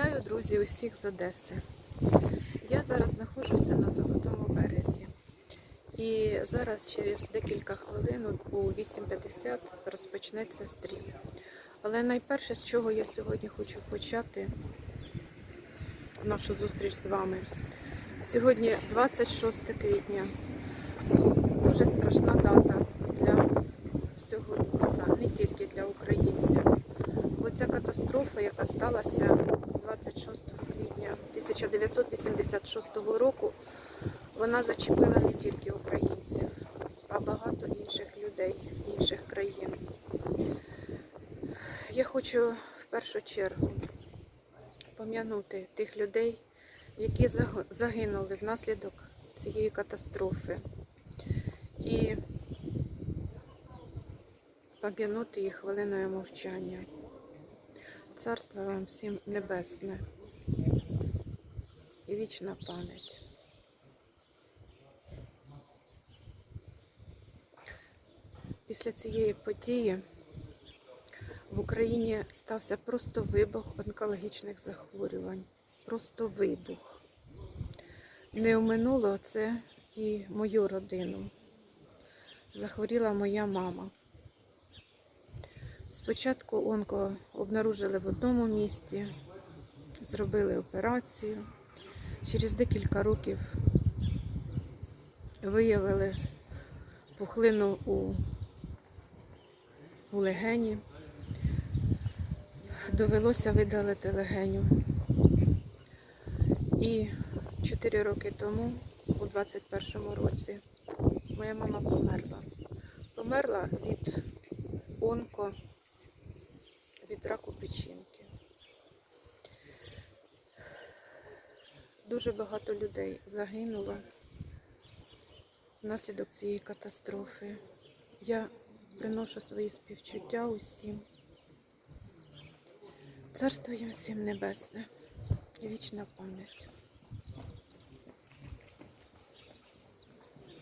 Вітаю, друзі, усіх з Одеси. Я зараз знаходжуся на Золотому березі. І зараз через декілька хвилин у 8.50 розпочнеться стрім. Але найперше, з чого я сьогодні хочу почати нашу зустріч з вами. Сьогодні 26 квітня. Дуже страшна дата для всього людства, не тільки для українців. Оця катастрофа, яка сталася 26 квітня 1986 року, вона зачепила не тільки українців, а багато інших людей, інших країн. Я хочу в першу чергу пом'янути тих людей, які загинули внаслідок цієї катастрофи. І пом'янути їх хвилиною мовчання. Царство вам всім небесне вічна пам'ять. Після цієї події в Україні стався просто вибух онкологічних захворювань. Просто вибух. Не оминуло це і мою родину. Захворіла моя мама. Спочатку онко обнаружили в одному місті, зробили операцію. Через декілька років виявили пухлину у, у легені. Довелося видалити легеню. І 4 роки тому, у 21-му році, моя мама померла. Померла від онко від раку печінки. Дуже багато людей загинуло внаслідок цієї катастрофи. Я приношу свої співчуття усім. Царство їм всім небесне і вічна пам'ять.